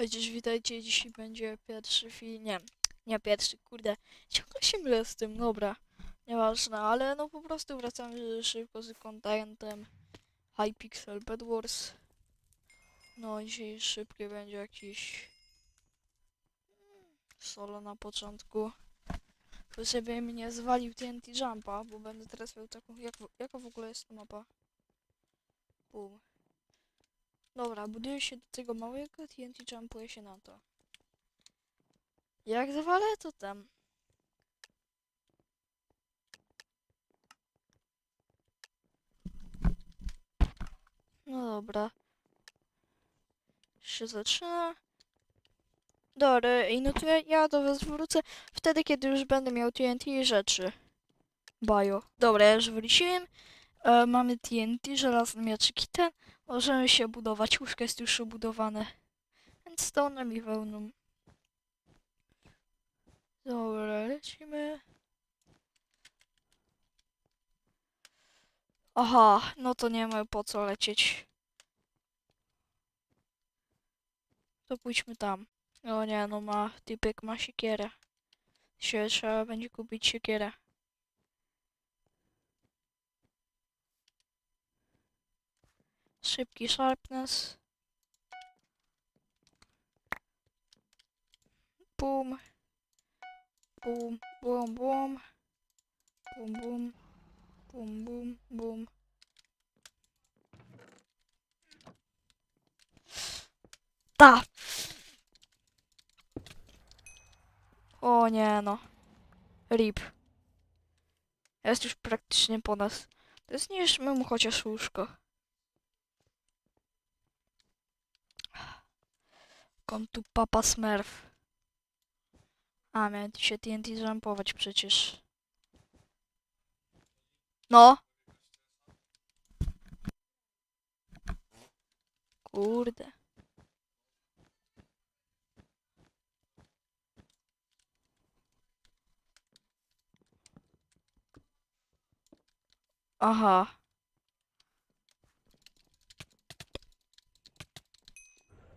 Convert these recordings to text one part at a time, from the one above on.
Chociaż witajcie, dzisiaj będzie pierwszy film, nie, nie pierwszy, kurde, ciągle się mylę z tym, dobra, nieważne, ale no po prostu wracamy szybko z contentem Hypixel Bed Wars. No dzisiaj szybki będzie jakiś solo na początku. Bo sobie mnie zwalił TNT Jumpa, bo będę teraz miał taką, jak, jaka w ogóle jest ta mapa? Bum. Dobra, buduję się do tego małego TNT jumpuję się na to. Jak zwalę, to tam. No dobra. Się zaczyna. Dobra, i no to ja, ja do was wrócę wtedy, kiedy już będę miał TNT i rzeczy. Bajo. Dobra, ja już wróciłem. E, mamy TNT, żelazny mieczyk i ten. Możemy się budować. Łóżko jest już obudowane. Więc stonem i wełną. Dobra, lecimy. Aha, no to nie ma po co lecieć. To pójdźmy tam. O nie, no ma, typek ma siekierę. Się trzeba będzie kupić siekierę. Szybki sharpness. Boom. Boom, boom, boom. Boom, boom. Boom, boom, boom. Ta! O nie no. Rip. Jest już praktycznie po nas. To zniszczmy mu chociaż łóżko. Kom tu papa smurf. A, miałem się TNT jumpować przecież. No. Kurde. Aha.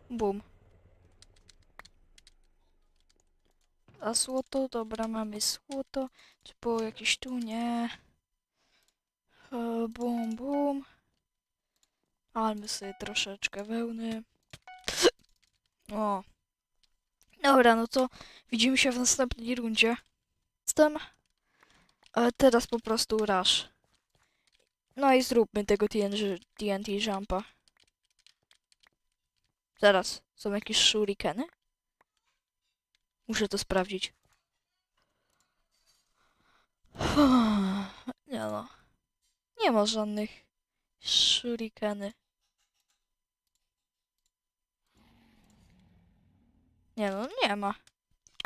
Bum. A złoto, dobra, mamy złoto. Czy było jakieś tu? Nie. E, bum, bum. Almy sobie troszeczkę wełny. O. Dobra, no to widzimy się w następnej rundzie. Jestem. Ale teraz po prostu rush. No i zróbmy tego TNT, TNT jumpa. Zaraz, są jakieś shurikeny? Muszę to sprawdzić. Nie no. Nie ma żadnych shurikeny. Nie no, nie ma.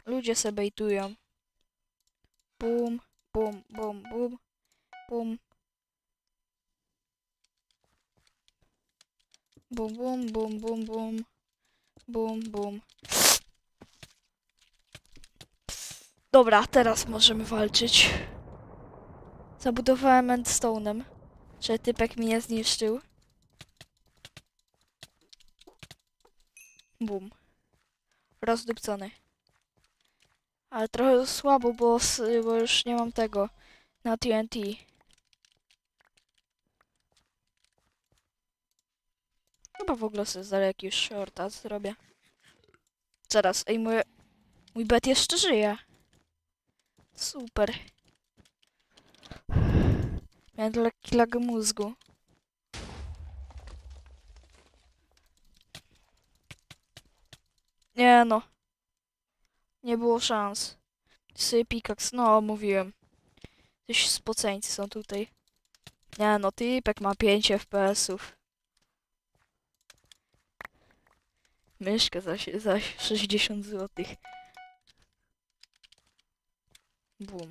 Ludzie se bejtują. Bum, bum, bum, bum, bum. Bum, bum, bum, bum, bum. Bum, bum. Dobra, teraz możemy walczyć. Zabudowałem endstone'em, że typek mnie zniszczył. Bum. Rozdupcony. Ale trochę słabo, bo, bo już nie mam tego na TNT. Chyba w ogóle sobie za jakiś shorta zrobię. Zaraz, ej, mój, mój bet jeszcze żyje. Super. Miałem lekki lag mózgu. Nie no. Nie było szans. Sobie pikaks, no mówiłem. Coś spoceńcy są tutaj. Nie no, typek ma 5 FPS-ów. Myszka za, za 60 zł. Bum.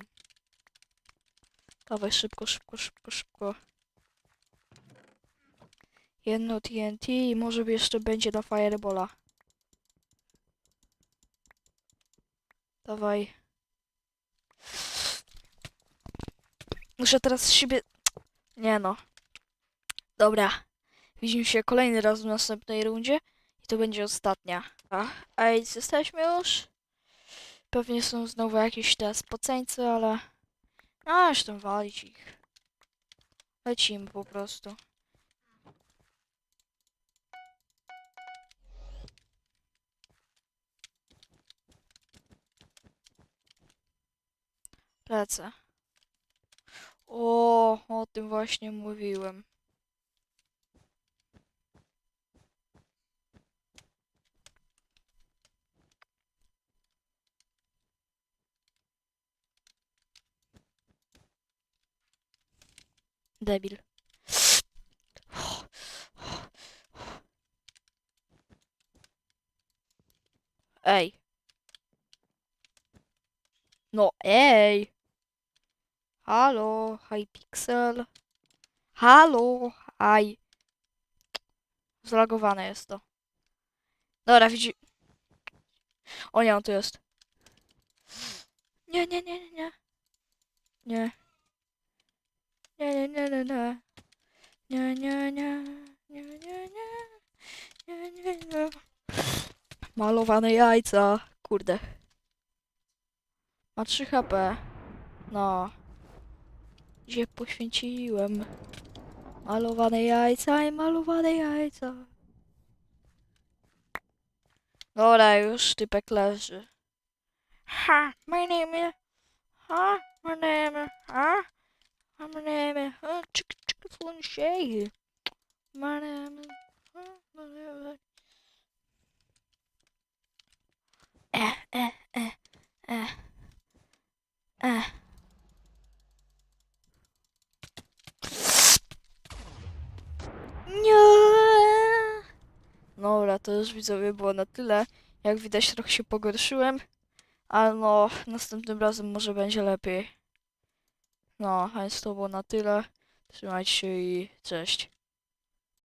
Dawaj szybko, szybko, szybko, szybko. Jedno TNT i może jeszcze będzie na Firebola. Dawaj. Muszę teraz siebie... Nie no. Dobra. Widzimy się kolejny raz w następnej rundzie. I to będzie ostatnia. A, a jesteśmy już. Pewnie są znowu jakieś te spoceńce, ale... Już tam walić ich. Lecimy po prostu. Lecę. O, o tym właśnie mówiłem. Debil. Ej. No ej. Halo, Hypixel. Halo, aj. Zlagowane jest to. Dobra, widzi... O nie, on tu jest. Nie, nie. Nie. Nie, nie, nie, nie, nie. Nie, nie, nie. Nie, nie, nie. Nie, nie, nie. Malowane jajca. Kurde. Ma 3 HP. No. Gdzie poświęciłem. Malowane jajca i malowane jajca. Dobra, już typek leży. Ha, my name is... Ha, my name is... Ha, my name is... Ha, chick, chick, phone shay. My name is... Ha, my name is... Dobra, to już widzowie było na tyle. Jak widać trochę się pogorszyłem, ale no następnym razem może będzie lepiej. No, a więc to było na tyle. Trzymajcie się i cześć.